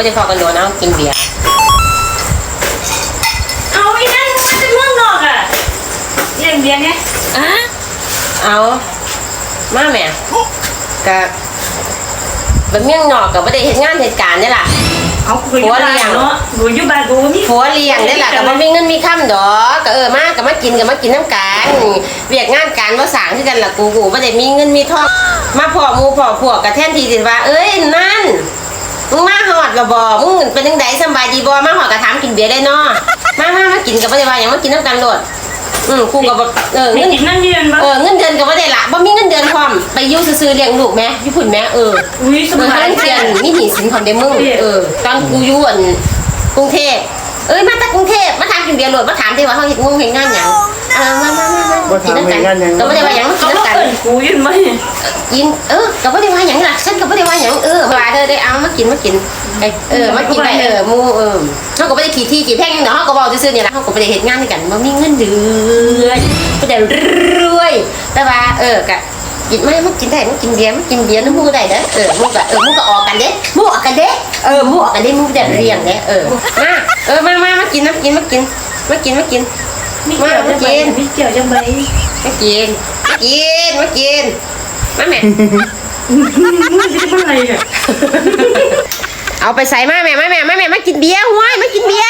ไม่ได้พอกันโดนเอากินเบียร์เอาอีนั่นเป็นเมืองนอกอะเลี้ยงเบียร์ไงอะเอามาแม่กับแบบเมี่ยงหนอกกับไม่ได้เห็นงานเหตุการณ์นี่ล่ะเอากูอยู่บ้านเนาะกูอยู่บ้านกูมีผัวเลี้ยงได้ล่ะกับว่ามีเงินมีค่ำดอกก็เออมากับมากินกับมากินน้ำกันเวียกงานการว่าสร้างคือกันล่ะกูกูไม่ได้มีเงินมีทองมาพ่อหมูพ่อพวกกับแทนทีสิว่า เอ้ยนั่น มึงมาหอดกับบอมึงเป็นยังไงสำบายดีบอมาหอดกระถามกินเบียร์ได้เนาะมามามากินกับไม่ได้ว่าอย่างมากินน้ำกันโลดอืมกูกับบ่เออไม่เงินกินนั่นยืนบ่เออเงินเดือนก็ไม่ได้ละบ่มีเงินเดือนพร้อมไปอยุ่ซื่อๆเลี้ยงลูกแม่ญี่ปุ่นแม่เอออุ้ยสเมื่อบายเดือนนี่หีสินของเดมึงเออตอนกูอยู่อันกรุงเทพเอ้ยมาจากกรุงเทพมาถามกินเบียร์โหลดมาถามที่ว่าเขาเห็นงงเห็นงานหยังเออมามามามากินน้ำกันก็ไม่ได้ว่าหยังมากิเขานบอ กน้ำกันเอิ้นกูยืนบ่กินเออก็ไม่ได้ว่าหยังล่ะฉันก็ไม่ได้ว่าหยังเออว่าเธอได้เอามากินมากินไอเออมากินไปเออมูเออเขาก็ไม่ได้ขี่ที่ขี่แพ่งเนาะเขาก็บอกซื่อๆเนี่ยแหละเขาก็ไม่ได้เห็นงานด้วยกันมันมีเงินเดือนไม่ได้รวย แต่ว่าเออกะกินไม่มันกินได้มันกินเบียร์มันกินเบียร์น้ำมูกได้เด้อเออมูกอะเออมูกก็ออกกันเด้มูกออกกันเด้เออมูกออกกันเด้มูกได้เรียงเด้เออมาเออมามามากินมากินมากินมากินมากินมีเกี่ยวจังไงมีเกี่ยวจังไงมากินมากินมากินมาแม่ มึงจะเป็นอะไรเนี่ยเอาไปใส่มาแม่มาแม่มาแม่มากินเบียร์ห้วยมากินเบียร์